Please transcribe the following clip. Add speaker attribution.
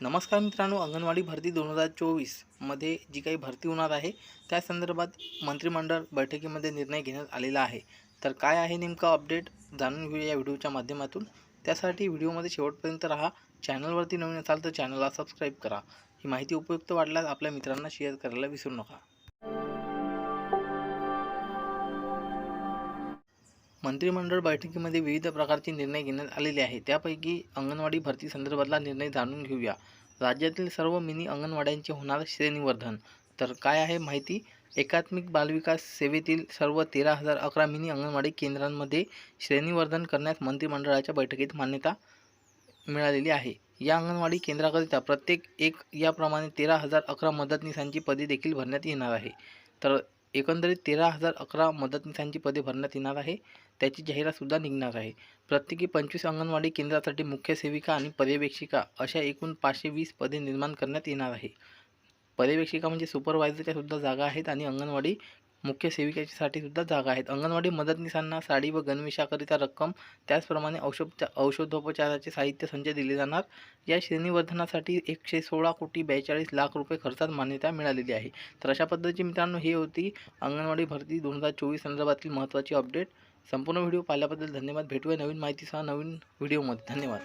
Speaker 1: नमस्कार मित्रांनो अंगणवाडी भरती दोन हजार चोवीसमध्ये जी काही भरती होणार आहे त्या संदर्भात मंत्रिमंडळ बैठकीमध्ये निर्णय घेण्यात आलेला आहे. तर काय आहे नेमका अपडेट जाणून घेऊया या व्हिडिओच्या माध्यमातून. त्यासाठी व्हिडिओमध्ये शेवटपर्यंत राहा चॅनलवरती नवीन असाल तर चॅनलला सबस्क्राईब करा. ही माहिती उपयुक्त वाटल्यास आपल्या मित्रांना शेअर करायला विसरू नका. मंत्रिमंडळ बैठकीमध्ये विविध प्रकारचे निर्णय घेण्यात आलेले आहे त्यापैकी अंगणवाडी भरती संदर्भातला निर्णय जाणून घेऊया. राज्यातील सर्व मिनी अंगणवाड्यांचे होणार श्रेणीवर्धन. तर काय आहे माहिती? एकात्मिक बालविकास सेवेतील सर्व तेरा हजार अकरा मिनी अंगणवाडी केंद्रांमध्ये श्रेणीवर्धन करण्यास मंत्रिमंडळाच्या बैठकीत मान्यता मिळालेली आहे. या अंगणवाडी केंद्राकरिता प्रत्येक एक याप्रमाणे तेरा हजार अकरा मदतनीसांची पदे देखील भरण्यात येणार आहे. तर एकंदरीत तेरा हजार अकरा मदतनीसांची पदे भरण्यात येणार आहे. त्याची जाहिरातसुद्धा निघणार आहे. प्रत्येकी पंचवीस अंगणवाडी केंद्रासाठी मुख्य सेविका आणि पर्यवेक्षिका अशा एकूण पाचशे वीस पदे निर्माण करण्यात येणार आहे. पर्यवेक्षिका म्हणजे सुपरवायझरच्या सुद्धा जागा आहेत आणि अंगणवाडी मुख्य सेविकेसाठी सुद्धा जागा आहेत. अंगणवाडी मदतनीसांना साडी व गणवेशाकरिता रक्कम त्याचप्रमाणे औषध औषधोपचाराचे साहित्य संचय दिले जाणार. या श्रेणीवर्धनासाठी एकशे सोळा कोटी बेचाळीस लाख रुपये खर्चात मान्यता मिळालेली आहे. तर अशा पद्धतीची मित्रांनो ही होती अंगणवाडी भरती दोन हजार चोवीस संदर्भातील महत्त्वाची अपडेट. संपूर्ण व्हिडिओ पाहिल्याबद्दल धन्यवाद. भेटूया नवीन माहितीसह नवीन व्हिडिओमध्ये. धन्यवाद.